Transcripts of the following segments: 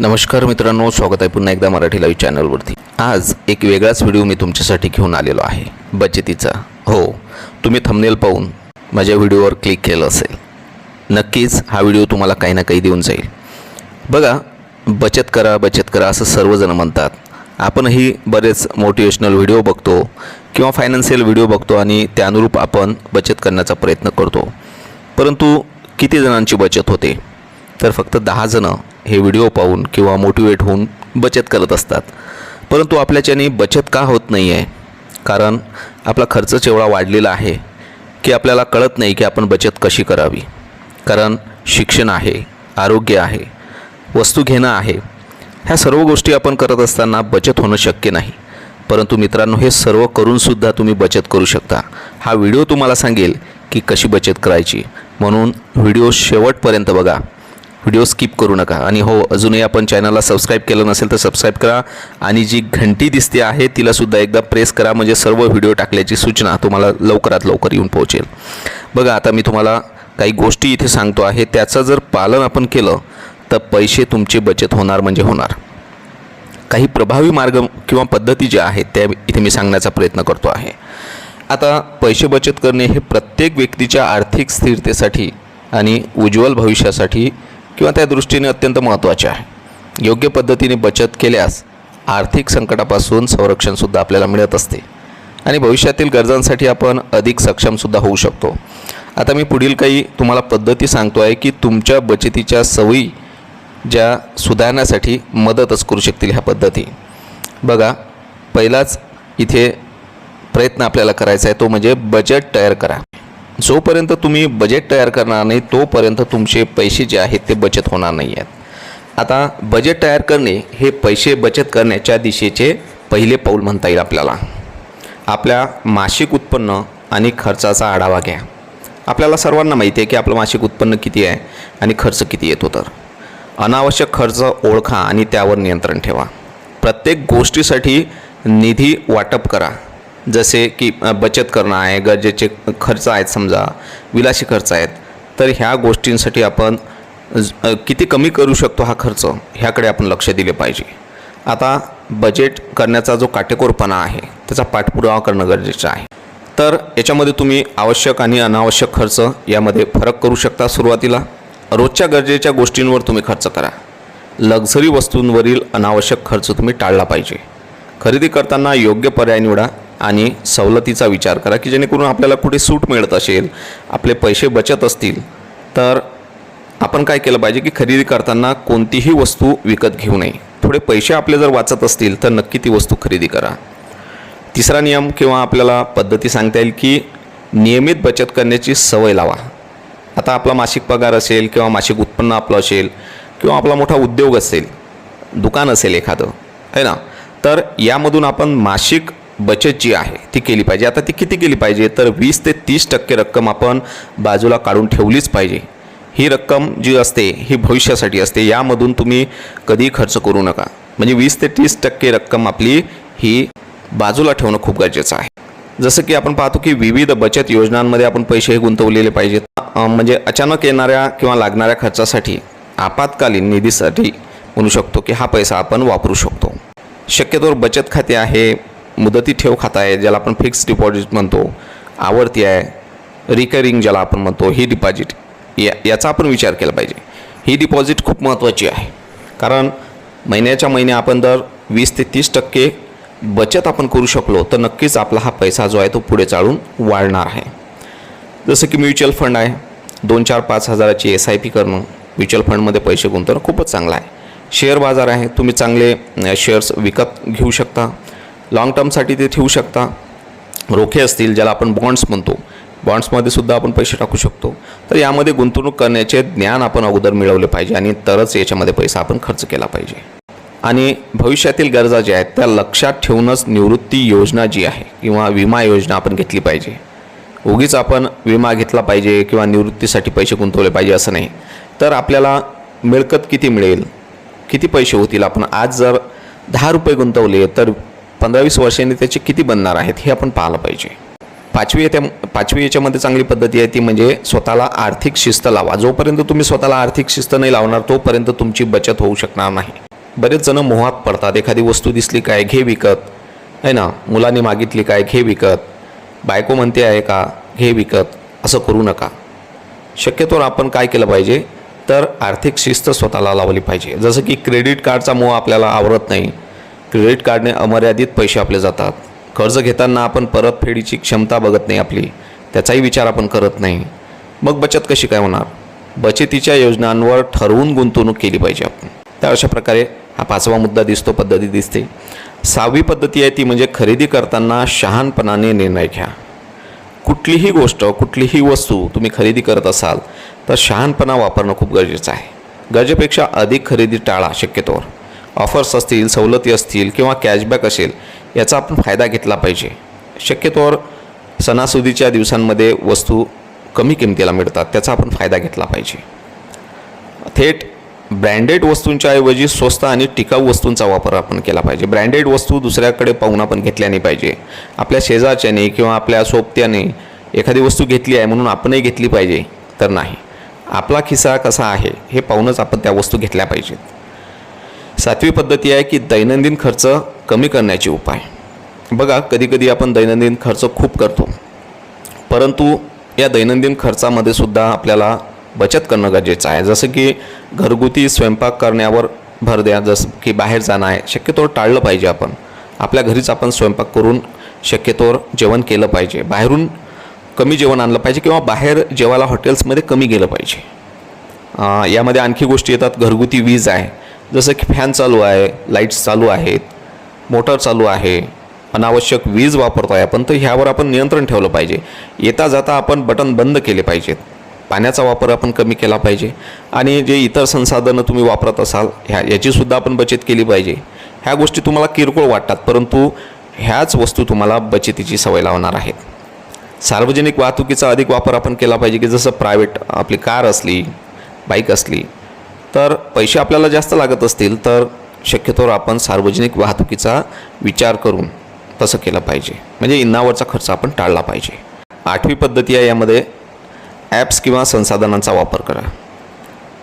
नमस्कार मित्रांनो स्वागत आहे पुन्हा एकदा मराठी लाईव्ह चॅनलवरती आज एक वेगळाच व्हिडिओ मी तुमच्यासाठी घेऊन आलेलो आहे. बचतीचा. हो तुम्ही थंबनेल पाहून माझ्या व्हिडिओवर क्लिक केलं असेल. नक्कीच हा व्हिडिओ तुम्हाला काही ना काही देऊन जाईल. बघा बचत करा बचत करा असं सर्वजण म्हणतात. आपणही बरेच मोटिवेशनल व्हिडिओ बघतो किंवा फायनान्शियल व्हिडिओ बघतो आणि त्यानुरूप आपण बचत करण्याचा प्रयत्न करतो. परंतु किती जणांची बचत होते? तर फक्त दहा जणं हे व्हिडिओ पाहून किंवा मोटिवेट होऊन बचत करत असतात. परंतु आपल्याच्याने बचत का होत नाही आहे कारण आपला खर्चच एवढा वाढलेला आहे की आपल्याला कळत नाही की आपण बचत कशी करावी. कारण शिक्षण आहे आरोग्य आहे वस्तू घेणं आहे ह्या सर्व गोष्टी आपण करत असताना बचत होणं शक्य नाही. परंतु मित्रांनो हे सर्व करूनसुद्धा तुम्ही बचत करू शकता. हा व्हिडिओ तुम्हाला सांगेल की कशी बचत करायची. म्हणून व्हिडिओ शेवटपर्यंत बघा. व्हिडिओ स्किप करू नका. आणि हो अजूनही आपण चॅनलला सबस्क्राईब केलं नसेल तर सबस्क्राईब करा. आणि जी घंटी दिसते आहे तिलासुद्धा एकदा प्रेस करा. म्हणजे सर्व व्हिडिओ टाकल्याची सूचना तुम्हाला लवकरात लवकर येऊन पोहोचेल. बघा आता मी तुम्हाला काही गोष्टी इथे सांगतो आहे. त्याचं जर पालन आपण केलं तर पैसे तुमची बचत होणार म्हणजे होणार. काही प्रभावी मार्ग किंवा पद्धती ज्या आहेत त्या इथे मी सांगण्याचा प्रयत्न करतो आहे. आता पैसे बचत करणे हे प्रत्येक व्यक्तीच्या आर्थिक स्थिरतेसाठी आणि उज्ज्वल भविष्यासाठी किंवा त्या दृष्टीने अत्यंत महत्त्वाचे आहे. योग्य पद्धतीने बचत केल्यास आर्थिक संकटापासून संरक्षणसुद्धा आपल्याला मिळत असते. आणि भविष्यातील गरजांसाठी आपण अधिक सक्षमसुद्धा होऊ शकतो. आता मी पुढील काही तुम्हाला पद्धती सांगतो आहे की तुमच्या बचतीच्या सवयी ज्या सुधारण्यासाठी मदतच करू शकतील ह्या पद्धती. बघा पहिलाच इथे प्रयत्न आपल्याला करायचा आहे तो म्हणजे बजेट तयार करा. जोपर्यंत तुम्ही बजेट तयार करणार नाही तोपर्यंत तुमचे पैसे जे आहेत ते बचत होणार नाही आहेत. आता बजेट तयार करणे हे पैसे बचत करण्याच्या दिशेचे पहिले पाऊल म्हणता येईल आपल्याला. आपल्या मासिक उत्पन्न आणि खर्चाचा आढावा घ्या. आपल्याला सर्वांना माहिती आहे की आपलं मासिक उत्पन्न किती आहे आणि खर्च किती येतो तर. अनावश्यक खर्च ओळखा आणि त्यावर नियंत्रण ठेवा. प्रत्येक गोष्टीसाठी निधी वाटप करा. जसे की बचत करणं आहे गरजेचे खर्च आहेत समजा विलासी खर्च आहेत तर ह्या गोष्टींसाठी आपण किती कमी करू शकतो हा खर्च ह्याकडे आपण लक्ष दिले पाहिजे. आता बजेट करण्याचा जो काटेकोरपणा आहे त्याचा पाठपुरावा करणं गरजेचं आहे. तर याच्यामध्ये तुम्ही आवश्यक आणि अनावश्यक खर्च यामध्ये फरक करू शकता सुरुवातीला. रोजच्या गरजेच्या गोष्टींवर तुम्ही खर्च करा. लक्झरी वस्तूंवरील अनावश्यक खर्च तुम्ही टाळला पाहिजे. खरेदी करताना योग्य पर्याय निवडा. आणि सवलतीचा विचार करा की जेणेकरून आपल्याला कुठे सूट मिळत असेल आपले पैसे बचत असतील तर आपण काय केलं पाहिजे की खरेदी करताना कोणतीही वस्तू विकत घेऊ नये. थोडे पैसे आपले जर वाचत असतील तर नक्की ती वस्तू खरेदी करा. तिसरा नियम किंवा आपल्याला पद्धती सांगता येईल की नियमित बचत करण्याची सवय लावा. आता आपला मासिक पगार असेल किंवा मासिक उत्पन्न आपलं असेल किंवा आपला मोठा उद्योग असेल दुकान असेल एखादं है ना? तर यामधून आपण मासिक बचत जी आहे ती केली पाहिजे. आता ती किती केली पाहिजे? तर वीस ते तीस टक्के रक्कम आपण बाजूला काढून ठेवलीच पाहिजे. ही रक्कम जी असते ही भविष्यासाठी असते. यामधून तुम्ही कधीही खर्च करू नका. म्हणजे वीस ते तीस टक्के रक्कम आपली ही बाजूला ठेवणं खूप गरजेचं आहे. जसं की आपण पाहतो की विविध बचत योजनांमध्ये आपण पैसे गुंतवलेले पाहिजेत. म्हणजे अचानक येणाऱ्या किंवा लागणाऱ्या खर्चासाठी आपत्कालीन निधीसाठी म्हणू शकतो की हा पैसा आपण वापरू शकतो. शक्यतोवर बचत खाते आहे मुदती ठेव खाता आहे ज्याला आपण फिक्स्ड डिपॉझिट म्हणतो आवर्ती आहे रिकरिंग ज्याला आपण म्हणतो ही डिपॉझिट या याचा आपण विचार केला पाहिजे. ही डिपॉझिट खूप महत्त्वाची आहे. कारण महिन्याच्या महिने आपण दर वीस ते तीस टक्के बचत आपण करू शकलो तर नक्कीच आपला हा पैसा जो आहे तो पुढे चालून वाढणार आहे. जसं की म्युच्युअल फंड आहे दोन चार पाच हजाराची एस आय पी करणं म्युच्युअल फंडमध्ये पैसे गुंतवणं खूपच चांगलं आहे. शेअर बाजार आहे तुम्ही चांगले शेअर्स विकत घेऊ शकता. लाँग टर्मसाठी ते ठेवू शकता. रोखे असतील ज्याला आपण बॉन्ड्स म्हणतो. बॉन्ड्समध्ये सुद्धा आपण पैसे टाकू शकतो. तर यामध्ये गुंतवणूक करण्याचे ज्ञान आपण अगोदर मिळवले पाहिजे आणि तरच याच्यामध्ये पैसा आपण खर्च केला पाहिजे. आणि भविष्यातील गरजा ज्या आहेत त्या लक्षात ठेवूनच निवृत्ती योजना जी आहे किंवा विमा योजना आपण घेतली पाहिजे. उगीच आपण विमा घेतला पाहिजे किंवा निवृत्तीसाठी पैसे गुंतवले पाहिजे असं नाही. तर आपल्याला मिळकत किती मिळेल? किती पैसे होतील? आपण आज जर दहा रुपये गुंतवले तर पंधरा वीस वर्षांनी त्याचे किती बनणार आहेत हे आपण पाहिलं पाहिजे. पाचवी त्या पाचवी याच्यामध्ये चांगली पद्धती आहे ती म्हणजे स्वतःला आर्थिक शिस्त लावा. जोपर्यंत तुम्ही स्वतःला आर्थिक शिस्त नाही लावणार तोपर्यंत तुमची बचत होऊ शकणार नाही. बरेच जण मोहात पडतात. एखादी वस्तू दिसली काय घे विकत. आहे ना? मुलांनी मागितली काय घे विकत. बायको म्हणते आहे का घे विकत. असं करू नका. शक्यतोवर आपण काय केलं पाहिजे? तर आर्थिक शिस्त स्वतःला लावली पाहिजे. जसं की क्रेडिट कार्डचा मोह आपल्याला आवरत नाही. क्रेडिट कार्डने अमर्यादित पैसे आपले जातात. कर्ज घेताना आपण परतफेडीची क्षमता बघत नाही आपली. त्याचाही विचार आपण करत नाही. मग बचत कशी काय होणार? बचतीच्या योजनांवर ठरवून गुंतवणूक केली पाहिजे आपण. त्या अशा प्रकारे हा पाचवा मुद्दा दिसतो पद्धती दिसते. सहावी पद्धती आहे ती म्हणजे खरेदी करताना शहाणपणाने निर्णय घ्या. कुठलीही गोष्ट कुठलीही वस्तू तुम्ही खरेदी करत असाल तर शहाणपणा वापरणं खूप गरजेचं आहे. गरजेपेक्षा अधिक खरेदी टाळा शक्यतोवर. ऑफर्स असतील सवलती असतील किंवा कॅशबॅक असेल याचा आपण फायदा घेतला पाहिजे. शक्यतोवर सणासुदीच्या दिवसांमध्ये वस्तू कमी किमतीला मिळतात त्याचा आपण फायदा घेतला पाहिजे. थेट ब्रँडेड वस्तूंच्या ऐवजी स्वस्त आणि टिकाऊ वस्तूंचा वापर आपण केला पाहिजे. ब्रँडेड वस्तू दुसऱ्याकडे पाहून आपण घेतल्या नाही पाहिजे. आपल्या शेजारच्याने किंवा आपल्या सोबत्याने एखादी वस्तू घेतली आहे म्हणून आपणही घेतली पाहिजे तर नाही. आपला खिसा कसा आहे हे पाहूनच आपण त्या वस्तू घेतल्या पाहिजेत. सातवी पद्धती आहे की दैनंदिन खर्च कमी करण्याचे उपाय. बघा कधीकधी आपण दैनंदिन खर्च खूप करतो. परंतु या दैनंदिन खर्चामध्ये सुद्धा आपल्याला बचत करणं गरजेचं आहे. जसं की घरगुती स्वयंपाक करण्यावर भर द्या जसं की बाहेर जाणं आहे शक्यतोवर टाळलं पाहिजे आपण. आपल्या घरीच आपण स्वयंपाक करून शक्यतोवर जेवण केलं पाहिजे. बाहेरून कमी जेवण आणलं पाहिजे किंवा बाहेर जेवायला हॉटेल्समध्ये कमी गेलं पाहिजे. यामध्ये आणखी गोष्टी येतात. घरगुती वीज आहे. जसं की फॅन चालू आहे लाईट्स चालू आहेत मोटर चालू आहे अनावश्यक वीज वापरतो आहे आपण तर ह्यावर आपण नियंत्रण ठेवलं पाहिजे. येता जाता आपण बटन बंद केले पाहिजेत. पाण्याचा वापर आपण कमी केला पाहिजे. आणि जे इतर संसाधनं तुम्ही वापरत असाल ह्या याचीसुद्धा आपण बचत केली पाहिजे. ह्या गोष्टी तुम्हाला किरकोळ वाटतात परंतु ह्याच वस्तू तुम्हाला बचतीची सवय लावणार आहेत. सार्वजनिक वाहतुकीचा अधिक वापर आपण केला पाहिजे की जसं प्रायव्हेट आपली कार असली बाईक असली तर पैसे आपल्याला जास्त लागत असतील तर शक्यतोवर आपण सार्वजनिक वाहतुकीचा विचार करून तसं केलं पाहिजे. म्हणजे इन्नावरचा खर्च आपण टाळला पाहिजे. आठवी पद्धती आहे यामध्ये ॲप्स किंवा संसाधनांचा वापर करा.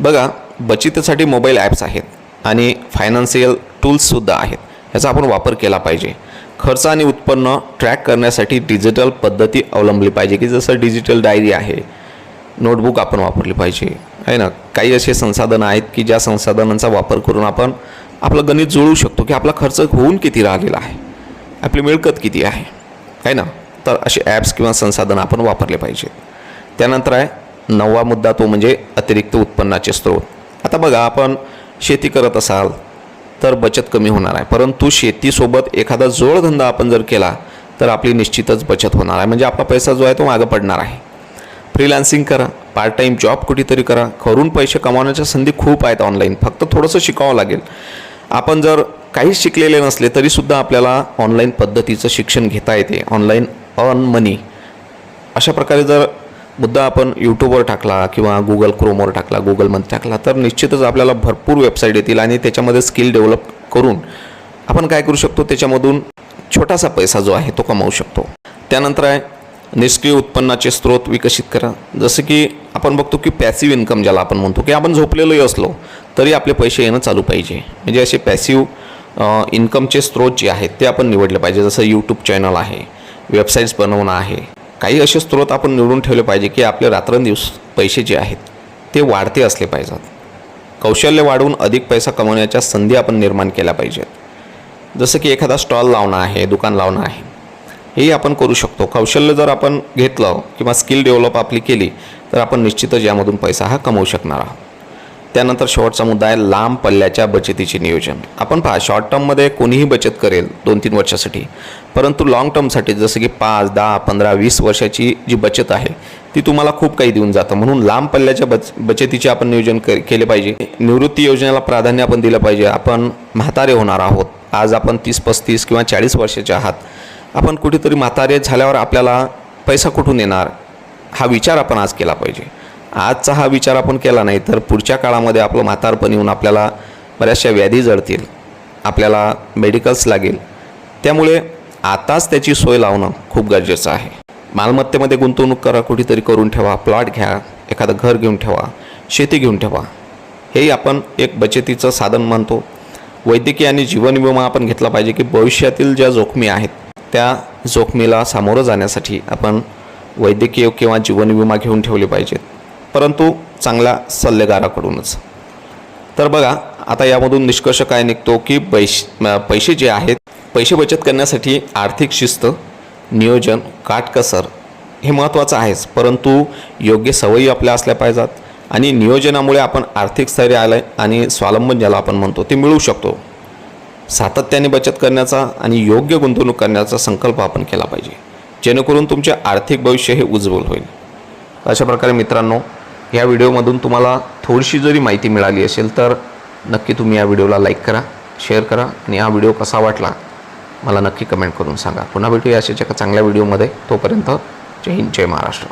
बघा बचतीसाठी मोबाईल ॲप्स आहेत आणि फायनान्शियल टूल्ससुद्धा आहेत. याचा आपण वापर केला पाहिजे. खर्च आणि उत्पन्न ट्रॅक करण्यासाठी डिजिटल पद्धती अवलंबली पाहिजे की जसं डिजिटल डायरी आहे नोटबुक आपण वापरली पाहिजे. आहे ना? काही असे संसाधनं आहेत की ज्या संसाधनांचा वापर करून आपण आपलं गणित जुळू शकतो की आपला खर्च होऊन किती राहिलेला आहे? आपली मिळकत किती आहे? आहे ना? तर असे ॲप्स किंवा संसाधनं आपण वापरले पाहिजेत. त्यानंतर आहे नववा मुद्दा तो म्हणजे अतिरिक्त उत्पन्नाचे स्रोत. आता बघा आपण शेती करत असाल तर बचत कमी होणार आहे. परंतु शेतीसोबत एखादा जोडधंदा आपण जर केला तर आपली निश्चितच बचत होणार आहे. म्हणजे आपला पैसा जो आहे तो मागं पडणार आहे. फ्रीलान्सिंग करा. पार्ट टाईम जॉब कुठेतरी करा. घरून पैसे कमावण्याच्या संधी खूप आहेत ऑनलाईन फक्त थोडंसं शिकावं लागेल. आपण जर काहीच शिकलेले नसले तरीसुद्धा आपल्याला ऑनलाईन पद्धतीचं शिक्षण घेता येते. ऑनलाईन अर्न मनी अशा प्रकारे जर मुद्दा आपण यूट्यूबवर टाकला किंवा गुगल क्रोमवर टाकला गुगलमध्ये टाकला तर निश्चितच आपल्याला भरपूर वेबसाईट येतील आणि त्याच्यामध्ये स्किल डेव्हलप करून आपण काय करू शकतो? त्याच्यामधून छोटासा पैसा जो आहे तो कमावू शकतो. त्यानंतर आहे निष्क्रिय उत्पन्नाचे स्रोत विकसित करा. जसं की आपण बघतो की पॅसिव्ह इन्कम ज्याला आपण म्हणतो की आपण झोपलेलोही असलो तरी आपले पैसे येणं चालू पाहिजे. म्हणजे असे पॅसिव्ह इन्कमचे स्रोत जे आहेत ते आपण निवडले पाहिजे. जसं यूट्यूब चॅनल आहे वेबसाईट्स बनवणं आहे. काही असे स्रोत आपण निवडून ठेवले पाहिजे की आपले रात्रंदिवस पैसे जे आहेत ते वाढते असले पाहिजेत. कौशल्य वाढवून अधिक पैसा कमवण्याच्या संधी आपण निर्माण केल्या पाहिजेत. जसं की एखादा स्टॉल लावणं आहे दुकान लावणं आहे. हेही आपण करू शकतो. कौशल्य जर आपण घेतलं किंवा स्किल डेव्हलप आपली केली तर आपण निश्चितच यामधून पैसा हा कमवू शकणार आहोत. त्यानंतर शेवटचा मुद्दा आहे लांब पल्ल्याच्या बचतीचे नियोजन. आपण पहा शॉर्ट टर्ममध्ये कोणीही बचत करेल दोन तीन वर्षासाठी. परंतु लाँग टर्मसाठी जसं की पाच दहा पंधरा वीस वर्षाची जी बचत आहे ती तुम्हाला खूप काही देऊन जातं. म्हणून लांब पल्ल्याच्या बच बचतीचे आपण नियोजन क केले पाहिजे. निवृत्ती योजनेला प्राधान्य आपण दिलं पाहिजे. आपण म्हातारे होणार आहोत. आज आपण तीस पस्तीस किंवा चाळीस वर्षाचे आहात. आपण कुठेतरी म्हातारे झाल्यावर आपल्याला पैसा कुठून येणार? हा विचार आपण आज केला पाहिजे. आजचा हा विचार आपण केला नाही तर पुढच्या काळामध्ये आपलं म्हातारपण येऊन आपल्याला बऱ्याचशा व्याधी जळतील आपल्याला मेडिकल्स लागेल. त्यामुळे आताच त्याची सोय लावणं खूप गरजेचं आहे. मालमत्तेमध्ये गुंतवणूक करा कुठेतरी करून ठेवा प्लॉट घ्या एखादं घर घेऊन ठेवा शेती घेऊन ठेवा. हेही आपण एक बचतीचं साधन मानतो वैद्यकीय आणि जीवन विमा आपण घेतला पाहिजे की भविष्यातील ज्या जोखमी आहेत त्या जोखमीला सामोरं जाण्यासाठी आपण वैद्यकीय किंवा जीवन विमा घेऊन ठेवले पाहिजेत. परंतु चांगल्या सल्लेगाराकडूनच. तर बघा आता यामधून निष्कर्ष काय निघतो की पैश पैसे जे आहेत पैसे बचत करण्यासाठी आर्थिक शिस्त नियोजन काटकसर हे महत्त्वाचं आहेच. परंतु योग्य सवयी आपल्या असल्या पाहिजेत आणि नियोजनामुळे आपण आर्थिक स्थैर्य आलं आणि स्वावलंबन ज्याला आपण म्हणतो ते मिळू शकतो. सातत्याने बचत करण्याचा आणि योग्य गुंतवणूक करण्याचा संकल्प आपण केला पाहिजे. जेणेकरून तुमचे आर्थिक भविष्य हे उज्ज्वल होईल. अशा प्रकारे मित्रांनो या व्हिडिओमधून तुम्हाला थोडीशी जरी माहिती मिळाली असेल तर नक्की तुम्ही या व्हिडिओला लाईक करा शेअर करा आणि हा व्हिडिओ कसा वाटला मला नक्की कमेंट करून सांगा. पुन्हा भेटूया अशाच एका चांगल्या व्हिडिओमध्ये. तोपर्यंत जय हिंद जय महाराष्ट्र.